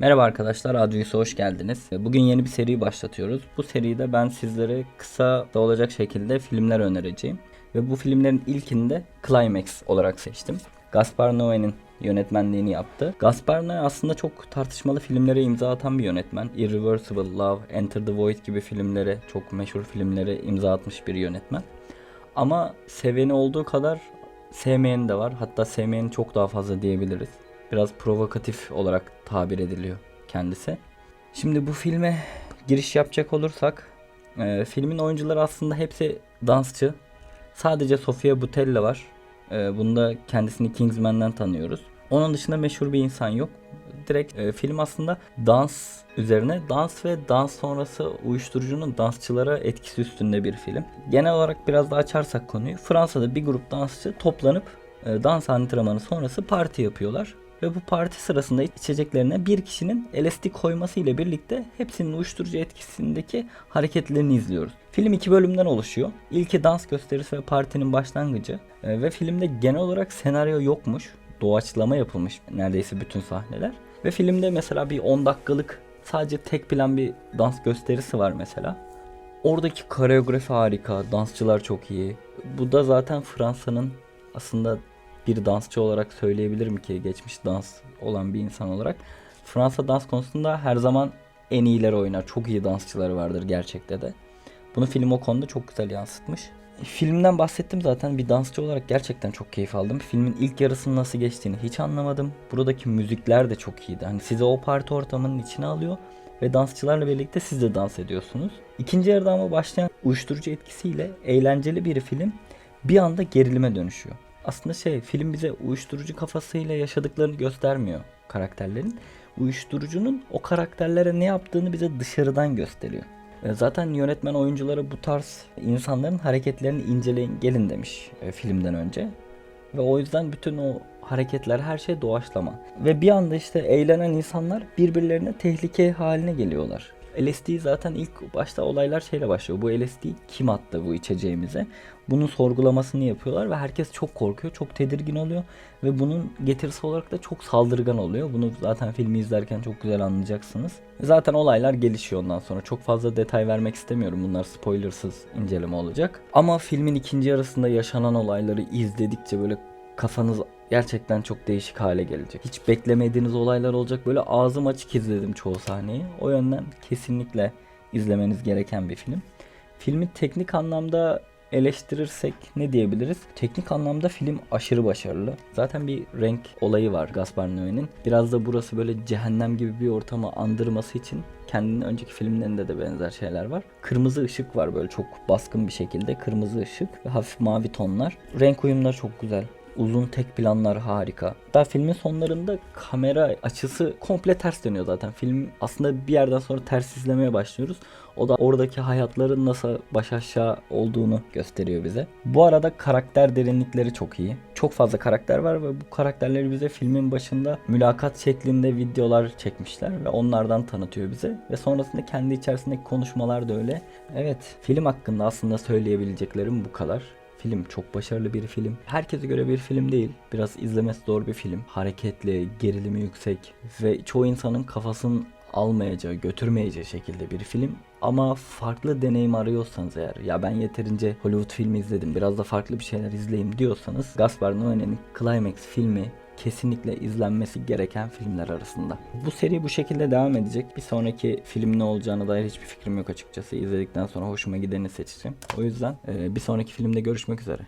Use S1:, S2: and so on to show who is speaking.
S1: Merhaba arkadaşlar, Advius'a hoş geldiniz. Bugün yeni bir seri başlatıyoruz. Bu seride ben sizlere kısa da olacak şekilde filmler önereceğim. Ve bu filmlerin ilkini de Climax olarak seçtim. Gaspar Noé'nin yönetmenliğini yaptı. Gaspar Noé aslında çok tartışmalı filmlere imza atan bir yönetmen. Irreversible Love, Enter the Void gibi filmlere, çok meşhur filmlere imza atmış bir yönetmen. Ama seveni olduğu kadar sevmeyeni de var. Hatta sevmeyeni çok daha fazla diyebiliriz. Biraz provokatif olarak tabir ediliyor kendisi. Şimdi bu filme giriş yapacak olursak e, filmin oyuncuları aslında hepsi dansçı. Sadece Sofia Boutella var. E, bunda kendisini Kingsman'den tanıyoruz. Onun dışında meşhur bir insan yok. Direkt e, film aslında dans üzerine dans ve dans sonrası uyuşturucunun dansçılara etkisi üstünde bir film. Genel olarak biraz daha açarsak konuyu Fransa'da bir grup dansçı toplanıp e, dans antrenmanı sonrası parti yapıyorlar. Ve bu parti sırasında içeceklerine bir kişinin LSD koyması ile birlikte hepsinin uyuşturucu etkisindeki hareketlerini izliyoruz. Film iki bölümden oluşuyor. İlki dans gösterisi ve partinin başlangıcı. E, ve filmde genel olarak senaryo yokmuş. Doğaçlama yapılmış neredeyse bütün sahneler. Ve filmde mesela bir 10 dakikalık sadece tek plan bir dans gösterisi var mesela. Oradaki koreografi harika, dansçılar çok iyi. Bu da zaten Fransa'nın aslında bir dansçı olarak söyleyebilirim ki geçmiş dans olan bir insan olarak. Fransa dans konusunda her zaman en iyileri oynar. Çok iyi dansçıları vardır gerçekte de. Bunu film o konuda çok güzel yansıtmış. Filmden bahsettim zaten bir dansçı olarak gerçekten çok keyif aldım. Filmin ilk yarısının nasıl geçtiğini hiç anlamadım. Buradaki müzikler de çok iyiydi. Hani sizi o parti ortamının içine alıyor ve dansçılarla birlikte siz de dans ediyorsunuz. İkinci yarıda ama başlayan uyuşturucu etkisiyle eğlenceli bir film bir anda gerilime dönüşüyor. Aslında şey film bize uyuşturucu kafasıyla yaşadıklarını göstermiyor karakterlerin. Uyuşturucunun o karakterlere ne yaptığını bize dışarıdan gösteriyor. E, Zaten yönetmen oyunculara bu tarz insanların hareketlerini inceleyin gelin demiş e, filmden önce. Ve o yüzden bütün o hareketler her şey doğaçlama. Ve bir anda işte eğlenen insanlar birbirlerine tehlike haline geliyorlar. LSD zaten ilk başta olaylar şeyle başlıyor. Bu LSD kim attı bu içeceğimize? Bunun sorgulamasını yapıyorlar ve herkes çok korkuyor, çok tedirgin oluyor ve bunun getirisi olarak da çok saldırgan oluyor. Bunu zaten filmi izlerken çok güzel anlayacaksınız. Zaten olaylar gelişiyor ondan sonra. Çok fazla detay vermek istemiyorum. Bunlar spoilersız inceleme olacak. Ama filmin ikinci yarısında yaşanan olayları izledikçe böyle kafanız gerçekten çok değişik hale gelecek. Hiç beklemediğiniz olaylar olacak. Böyle ağzım açık izledim çoğu sahneyi. O yönden kesinlikle izlemeniz gereken bir film. Filmi teknik anlamda eleştirirsek ne diyebiliriz? Teknik anlamda film aşırı başarılı. Zaten bir renk olayı var Gaspar Noé'nin. Biraz da burası böyle cehennem gibi bir ortamı andırması için kendinin önceki filmlerinde de benzer şeyler var. Kırmızı ışık var böyle çok baskın bir şekilde. Kırmızı ışık ve hafif mavi tonlar. Renk uyumları çok güzel. Uzun tek planlar harika. Daha filmin sonlarında kamera açısı komple ters dönüyor zaten. Film aslında bir yerden sonra ters izlemeye başlıyoruz. O da oradaki hayatların nasıl baş aşağı olduğunu gösteriyor bize. Bu arada karakter derinlikleri çok iyi. Çok fazla karakter var ve bu karakterleri bize filmin başında mülakat şeklinde videolar çekmişler ve onlardan tanıtıyor bize. Ve sonrasında kendi içerisindeki konuşmalar da öyle. Evet, film hakkında aslında söyleyebileceklerim bu kadar. Film çok başarılı bir film. Herkese göre bir film değil. Biraz izlemesi zor bir film. Hareketli, gerilimi yüksek ve çoğu insanın kafasının almayacağı, götürmeyeceği şekilde bir film. Ama farklı deneyim arıyorsanız eğer, ya ben yeterince Hollywood filmi izledim, biraz da farklı bir şeyler izleyeyim diyorsanız Gaspar Noé'nin Climax filmi kesinlikle izlenmesi gereken filmler arasında. Bu seri bu şekilde devam edecek. Bir sonraki film ne olacağına dair hiçbir fikrim yok açıkçası. İzledikten sonra hoşuma gideni seçeceğim. O yüzden e, bir sonraki filmde görüşmek üzere.